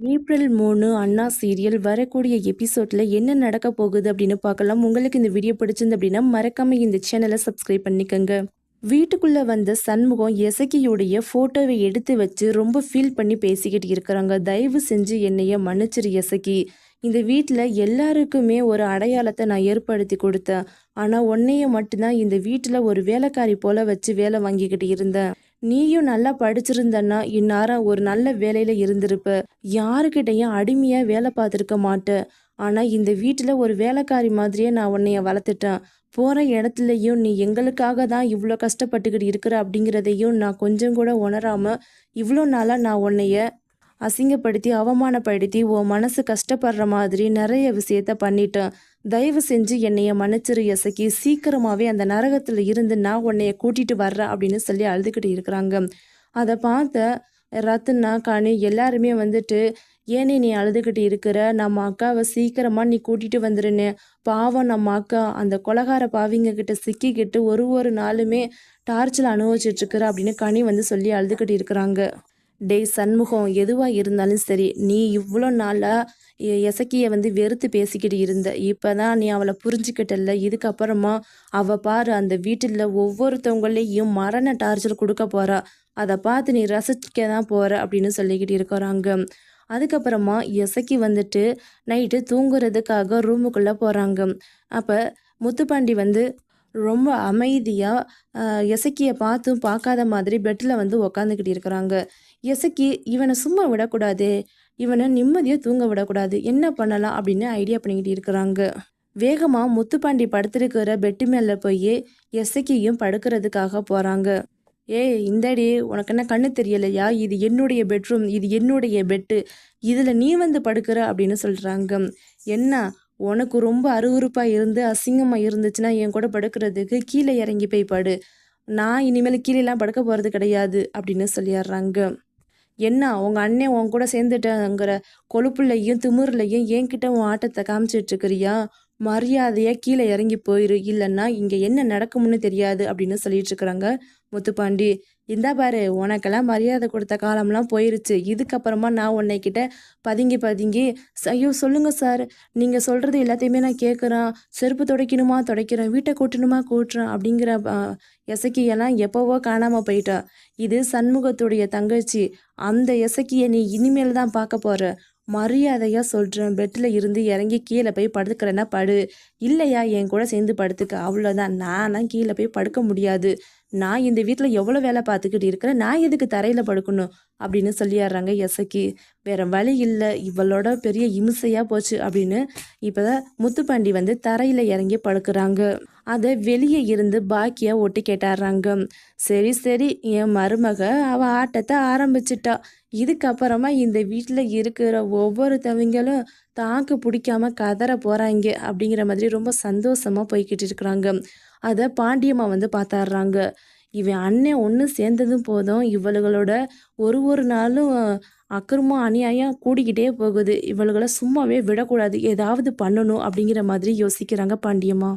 April மூணு அண்ணா serial வரக்கூடிய எபிசோடில் என்ன நடக்க போகுது அப்படின்னு பார்க்கலாம். உங்களுக்கு இந்த வீடியோ பிடிச்சிருந்து அப்படின்னா மறக்காம இந்த சேனலை சப்ஸ்கிரைப் பண்ணிக்கோங்க. வீட்டுக்குள்ளே வந்த சண்முகம் எசக்கியுடைய ஃபோட்டோவை எடுத்து வச்சு ரொம்ப ஃபீல் பண்ணி பேசிக்கிட்டு இருக்கிறாங்க. தயவு செஞ்சு என்னைய மன்னிச்சிரு எசக்கி இந்த வீட்டில் எல்லாருக்குமே ஒரு அடையாளத்தை நான் ஏற்படுத்தி கொடுத்தேன். ஆனால் உன்னைய மட்டும்தான் இந்த வீட்டில் ஒரு வேலைக்காரி போல வச்சு வேலை வாங்கிக்கிட்டு இருந்தேன். நீயும் நல்லா படிச்சிருந்தன்னா இந்நேரம் ஒரு நல்ல வேலையில இருந்திருப்ப. யாருக்கிட்டையும் அடிமையா வேலை பார்த்துருக்க மாட்டேன் ஆனா இந்த வீட்டுல ஒரு வேலைக்காரி மாதிரியே நான் உன்னைய வளர்த்துட்டேன். போற இடத்துலையும் நீ எங்களுக்காக தான் இவ்வளோ கஷ்டப்பட்டுக்கிட்டு இருக்கிற அப்படிங்கிறதையும் நான் கொஞ்சம் கூட உணராம இவ்வளோ நாளாக நான் உன்னைய அசிங்கப்படுத்தி அவமானப்படுத்தி உன் மனசு கஷ்டப்படுற மாதிரி நிறைய விஷயத்த பண்ணிட்டேன். தயவு செஞ்சு என்னைய மன்னிச்சிரு எசக்கி சீக்கிரமாகவே அந்த நரகத்தில் இருந்து நான் உன்னைய கூட்டிட்டு வர்றேன் அப்படின்னு சொல்லி அழுதுகிட்டு இருக்கிறாங்க. அதை பார்த்த ரத்னா காணி எல்லாருமே வந்துட்டு ஏனே நீ அழுதுகிட்டு இருக்கிற? நம்ம அக்காவை சீக்கிரமாக நீ கூட்டிட்டு வந்துருன்னு. பாவம் நம்ம அக்கா. அந்த கொலகார பாவிங்க கிட்ட சிக்கிக்கிட்டு ஒரு ஒரு நாளுமே டார்ச்சில் அனுபவிச்சிட்ருக்குற இருக்கிற அப்படின்னு கனி வந்து சொல்லி அழுதுகிட்டு இருக்கிறாங்க. டேய் சண்முகம் எதுவாக இருந்தாலும் சரி நீ இவ்வளோ நாளாக எசக்கியை வந்து வெறுத்து பேசிக்கிட்டு இருந்த. இப்போ தான் நீ அவளை புரிஞ்சுக்கிட்டல இதுக்கப்புறமா அவள் பாரு அந்த வீட்டில் ஒவ்வொருத்தவங்களையும் மரண டார்ச்சர் கொடுக்க போகிறா அதை பார்த்து நீ ரசிக்க தான் போகிற அப்படின்னு சொல்லிக்கிட்டு இருக்கிறாங்க அதுக்கப்புறமா எசக்கி வந்துட்டு நைட்டு தூங்குறதுக்காக ரூமுக்குள்ளே போகிறாங்க அப்போ முத்துப்பாண்டி வந்து ரொம்ப அமைதியாக எசக்கியை பார்த்தும் பார்க்காத மாதிரி பெட்டில் வந்து உக்காந்துக்கிட்டு இருக்கிறாங்க. எசக்கி இவனை சும்மா விடக்கூடாது. இவனை நிம்மதியாக தூங்க விடக்கூடாது. என்ன பண்ணலாம்? அப்படின்னு ஐடியா பண்ணிக்கிட்டு இருக்கிறாங்க. வேகமாக முத்துப்பாண்டி படுத்திருக்கிற பெட்டு மேலே போய் எசக்கியும் படுக்கிறதுக்காக போகிறாங்க ஏய் இந்தடி உனக்கு என்ன கண்ணு தெரியலையா? இது என்னுடைய பெட்ரூம் இது என்னுடைய பெட்டு இதில் நீ வந்து படுக்கிற? அப்படின்னு சொல்கிறாங்க என்ன? உனக்கு ரொம்ப அருவறுப்பாக இருந்து அசிங்கமாக இருந்துச்சுன்னா என் கூட படுக்கிறதுக்கு கீழே இறங்கி போய் படு. நான் இனிமேல் கீழேலாம் படுக்க போகிறது கிடையாது அப்படின்னு சொல்லிடுறாங்க. என்ன உங்கள் அண்ணன் உன் கூட சேர்ந்துட்டங்கிற கொழுப்புலையும் திமுறுலையும் என்கிட்ட உன் ஆட்டத்தை காமிச்சிட்ருக்கிறியா மரியாதையாக கீழே இறங்கி போயிரு. இல்லைன்னா இங்கே என்ன நடக்கும்னு தெரியாது அப்படின்னு சொல்லிட்டு இருக்கிறாங்க முத்துப்பாண்டி. இந்தா பாரு உனக்கெல்லாம் மரியாதை கொடுத்த காலம்லாம் போயிருச்சு. இதுக்கப்புறமா நான் உன்னை கிட்ட பதுங்கி பதுங்கி ஐயோ சொல்லுங்கள் சார். நீங்கள் சொல்கிறது எல்லாத்தையுமே நான் கேட்குறேன் செருப்பு துடைக்கணுமா? துடைக்கிறேன். வீட்டை கூட்டணுமா? கூட்டுறேன் அப்படிங்கிற எசக்கியெல்லாம் எப்போவோ காணாமல் போயிட்டா. இது சண்முகத்துடைய தங்கச்சி. அந்த எசக்கியை நீ இனிமேல் தான் பார்க்க போகிற மரியாதையாக சொல்கிறேன் பெட்டில் இருந்து இறங்கி கீழே போய் படுத்துக்கிறேன்னா படு. இல்லையா? என் கூட சேர்ந்து படுத்துக்க. அவ்வளோதான் நானாக கீழே போய் படுக்க முடியாது. நான் இந்த வீட்டில் எவ்வளோ வேலை பார்த்துக்கிட்டு இருக்கிறேன்? நான் எதுக்கு தரையில் படுக்கணும்? அப்படின்னு சொல்லிடுறாங்க எசக்கி. வேற வழி இல்லை. இவளோட பெரிய இம்சையாக போச்சு அப்படின்னு இப்போ முத்துப்பாண்டி வந்து தரையில் இறங்கி படுக்கிறாங்க. அதை வெளியே இருந்து பாக்கியா ஒட்டி கேட்டாடுறாங்க. சரி சரி என் மருமக அவள் ஆட்டத்தை ஆரம்பிச்சிட்டா. இதுக்கப்புறமா இந்த வீட்டில் இருக்கிற ஒவ்வொருத்தவங்களும் தாக்கு பிடிக்காம கதற போகிறாங்க அப்படிங்கிற மாதிரி ரொம்ப சந்தோஷமாக போய்கிட்டு இருக்கிறாங்க. அதை பாண்டியம்மா வந்து பார்த்தாடுறாங்க இவன் அண்ணன் ஒன்று சேர்ந்ததும் போதும் இவளுகளோட ஒரு ஒரு நாளும் அக்கிரமம் அநியாயம் கூடிக்கிட்டே போகுது. இவளுகளை சும்மாவே விடக்கூடாது. ஏதாவது பண்ணணும் அப்படிங்கிற மாதிரி யோசிக்கிறாங்க பாண்டியம்மா.